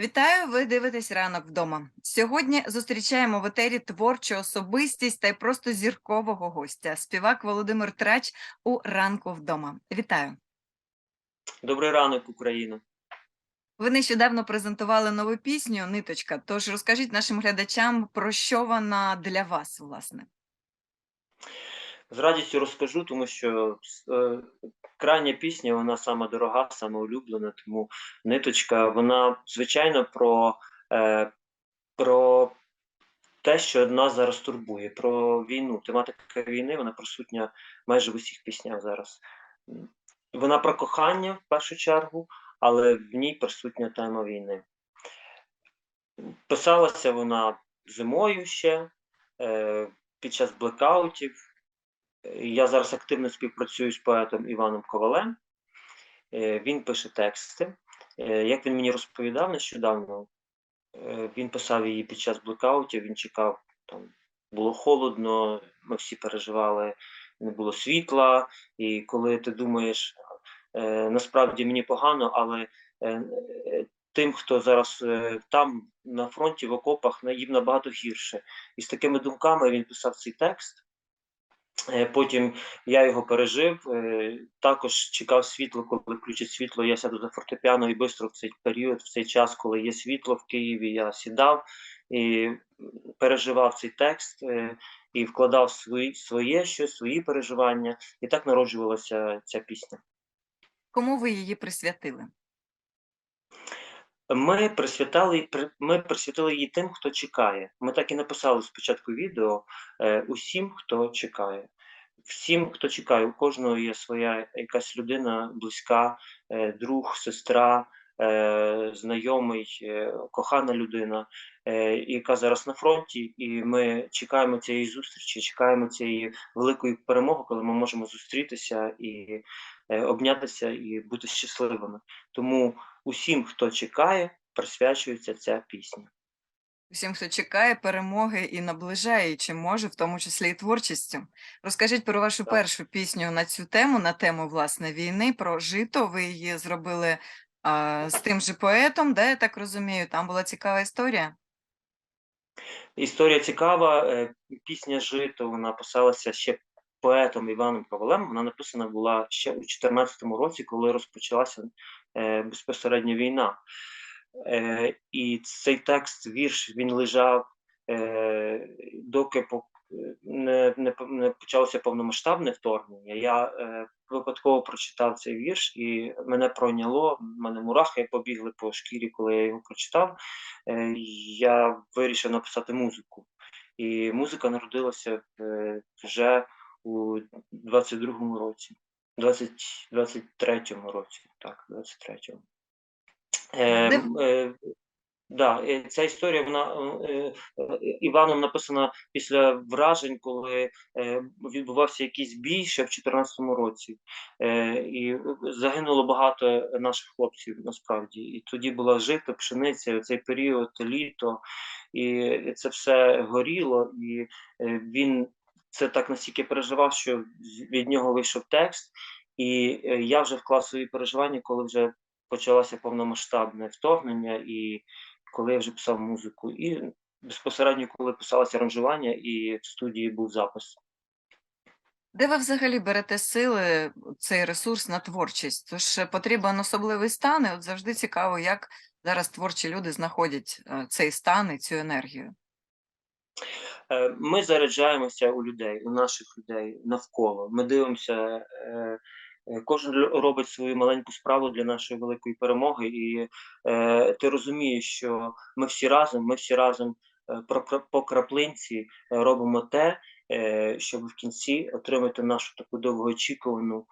Вітаю! Ви дивитесь ранок вдома. Сьогодні зустрічаємо в етері творчу особистість та й просто зіркового гостя. Співак Володимир Трач у ранку вдома. Вітаю! Добрий ранок, Україна. Ви нещодавно презентували нову пісню Ниточка. Тож розкажіть нашим глядачам, про що вона для вас, власне. З радістю розкажу, тому що е, крайня пісня, вона сама дорога, сама улюблена, тому ниточка, вона звичайно про, е, про те, що нас зараз турбує, про війну. Тематика війни вона присутня майже в усіх піснях зараз. Вона про кохання в першу чергу, але в ній присутня тема війни. Писалася вона зимою ще, е, під час блекаутів. Я зараз активно співпрацюю з поетом Іваном Ковалем. Е, Він пише тексти. Е, Як він мені розповідав нещодавно, е, він писав її під час блекаутів, він чекав, там було холодно, ми всі переживали, не було світла. І коли ти думаєш, насправді мені погано, але тим, хто зараз там на фронті, в окопах, їм набагато гірше. І з такими думками він писав цей текст. Е, Потім я його пережив. е, Також чекав світло, коли включить світло. Я сяду за фортепіано і швидко в цей період, в цей час, коли є світло в Києві, я сідав і переживав цей текст е, і вкладав свої, своє щось, свої переживання. І так народжувалася ця пісня. Кому ви її присвятили? Ми присвятили, при- ми присвятили її тим, хто чекає. Ми так і написали спочатку відео е, усім, хто чекає. Всім, хто чекає, у кожного є своя якась людина близька, е, друг, сестра, е, знайомий, кохана людина, яка зараз на фронті, і ми чекаємо цієї зустрічі, чекаємо цієї великої перемоги, коли ми можемо зустрітися і обнятися і бути щасливими. Тому усім, хто чекає, присвячується ця пісня. Усім, хто чекає перемоги і наближає, і чим може, в тому числі і творчістю. Розкажіть про вашу Так. першу пісню на цю тему, на тему власне війни, про жито. Ви її зробили а, з тим же поетом, да, я так розумію. Там була цікава історія. Історія цікава. е, Пісня Жито вона писалася ще поетом Іваном Ковалем. Вона написана була ще у 2014 році, коли розпочалася е, безпосередньо війна. Е, І цей текст, вірш, він лежав, е, доки по- не, не, не почалося повномасштабне вторгнення. Я е, випадково прочитав цей вірш, і мене пройняло. в мене мурахи побігли по шкірі, коли я його прочитав. Е, я вирішив написати музику. І музика народилася е, вже у 22-му році, 20, 23-му році, так, 23-му. Е, е, да, е, ця історія вона е, е, Іваном написана після вражень, коли е, відбувався якийсь бій ще в 2014 році, е, і загинуло багато наших хлопців насправді. І тоді була жито, пшениця, цей період, літо, і це все горіло, і е, він це так настільки переживав, що від нього вийшов текст. І е, я вже вклав свої переживання, коли вже почалося повномасштабне вторгнення, і коли я вже писав музику, і безпосередньо, коли писалося аранжування, і в студії був запис. Де ви взагалі берете сили, цей ресурс на творчість? Тож потрібен особливий стан, і от завжди цікаво, як зараз творчі люди знаходять е, цей стан і цю енергію. Е, Ми заряджаємося у людей, у наших людей навколо. Ми дивимося, е, е, кожен робить свою маленьку справу для нашої великої перемоги, і ти розумієш, що ми всі разом, ми всі разом по краплинці робимо те, щоб в кінці отримати нашу таку довгоочікувану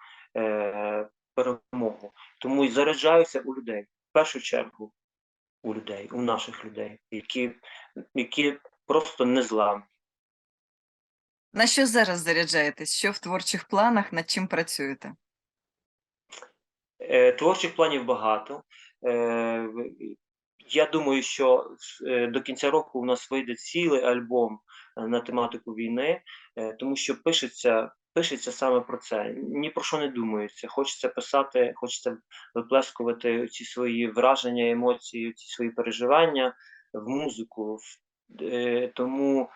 перемогу. Тому і заряджаюся у людей, в першу чергу у людей, у наших людей, які, які просто не зламні. На що зараз заряджаєтесь? Що в творчих планах, над чим працюєте? Е, Творчих планів багато. Е, Я думаю, що е, до кінця року у нас вийде цілий альбом на тематику війни, тому що пишеться пишеться саме про це. Ні про що не думається. Хочеться писати, хочеться виплескувати ці свої враження, емоції, ці свої переживання в музику. В- Тому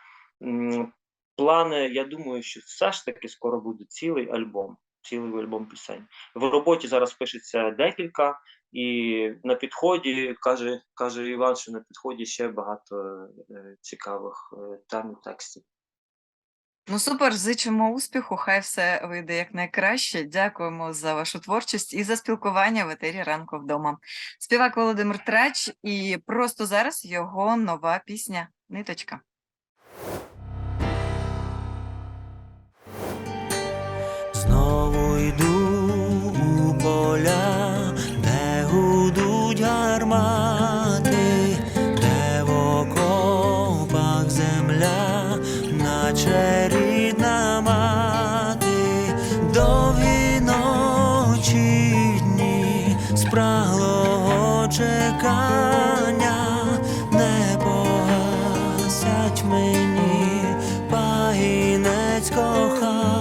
плани, я думаю, що все ж таки скоро буде цілий альбом, цілий альбом пісень. В роботі зараз пишеться декілька, і на підході каже, каже Іван, що на підході ще багато е, цікавих е, тем і текстів. Ну супер, зичимо успіху, хай все вийде якнайкраще. Дякуємо за вашу творчість і за спілкування в етері ранку вдома. Співак Володимир Трач, і просто зараз його нова пісня Ниточка. Знову йду у поля, де гудуть гармати, де в окопах земля, наче рідна мати, довгі ночі дні спраглого чекання. Погинець кохав.